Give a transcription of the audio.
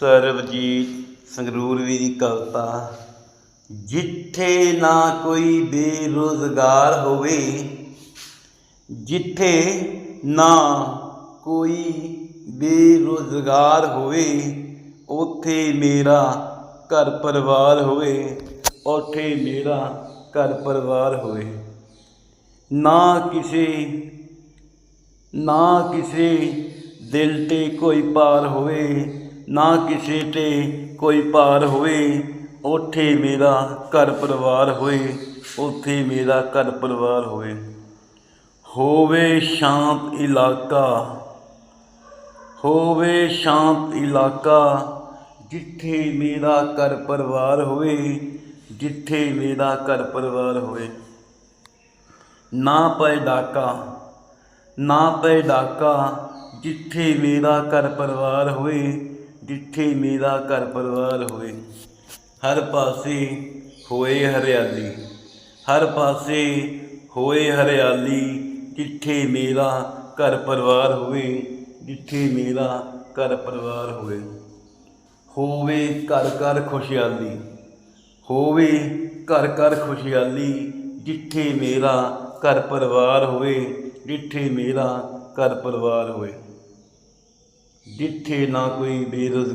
ਸਰਬਜੀਤ ਸੰਗਰੂਰ ਵੀ ਦੀ ਕਵਿਤਾ ਜਿੱਥੇ ਨਾ ਕੋਈ ਬੇਰੁਜ਼ਗਾਰ ਹੋਵੇ, ਜਿੱਥੇ ਨਾ ਕੋਈ ਬੇਰੁਜ਼ਗਾਰ ਹੋਵੇ, ਉਥੇ ਮੇਰਾ ਘਰ ਪਰਿਵਾਰ ਹੋਵੇ, ਉਥੇ ਮੇਰਾ ਘਰ ਪਰਿਵਾਰ ਹੋਵੇ। ਨਾ ਕਿਸੇ ਨਾ ਕਿਸੇ ਦਿਲ ਤੇ ਕੋਈ ਪਾਰ ਹੋਵੇ ਨਾ ਕਿਸੇ ਤੇ ਕੋਈ ਭਾਰ ਹੋਵੇ, ਉੱਥੇ ਮੇਰਾ ਘਰ ਪਰਿਵਾਰ ਹੋਏ, ਉੱਥੇ ਮੇਰਾ ਘਰ ਪਰਿਵਾਰ ਹੋਵੇ। ਹੋਵੇ ਸ਼ਾਂਤ ਇਲਾਕਾ, ਹੋਵੇ ਸ਼ਾਂਤ ਇਲਾਕਾ, ਜਿੱਥੇ ਮੇਰਾ ਘਰ ਪਰਿਵਾਰ ਹੋਵੇ, ਜਿੱਥੇ ਮੇਰਾ ਘਰ ਪਰਿਵਾਰ ਹੋਵੇ। ਨਾ ਪਏ ਡਾਕਾ, ਨਾ ਪਏ ਡਾਕਾ, ਜਿੱਥੇ ਮੇਰਾ ਘਰ ਪਰਿਵਾਰ ਹੋਵੇ ਜਿੱਥੇ ਮੇਰਾ ਘਰ ਪਰਿਵਾਰ ਹੋਵੇ, ਹਰ ਪਾਸੇ ਹੋਏ ਹਰਿਆਲੀ। ਹਰ ਪਾਸੇ ਹੋਏ ਹਰਿਆਲੀ, ਜਿੱਥੇ ਮੇਰਾ ਘਰ ਪਰਿਵਾਰ ਹੋਵੇ, ਜਿੱਥੇ ਮੇਰਾ ਘਰ ਪਰਿਵਾਰ ਹੋਵੇ। ਹੋਵੇ ਘਰ ਘਰ ਖੁਸ਼ਹਾਲੀ, ਹੋਵੇ ਘਰ ਘਰ ਖੁਸ਼ਹਾਲੀ, ਜਿੱਥੇ ਮੇਰਾ ਘਰ ਪਰਿਵਾਰ ਹੋਵੇ, ਜਿੱਥੇ ਮੇਰਾ ਘਰ ਪਰਿਵਾਰ ਹੋਵੇ। ਜਿੱਥੇ ਨਾ ਕੋਈ ਬੇਰੁਜ਼ਗਾਰ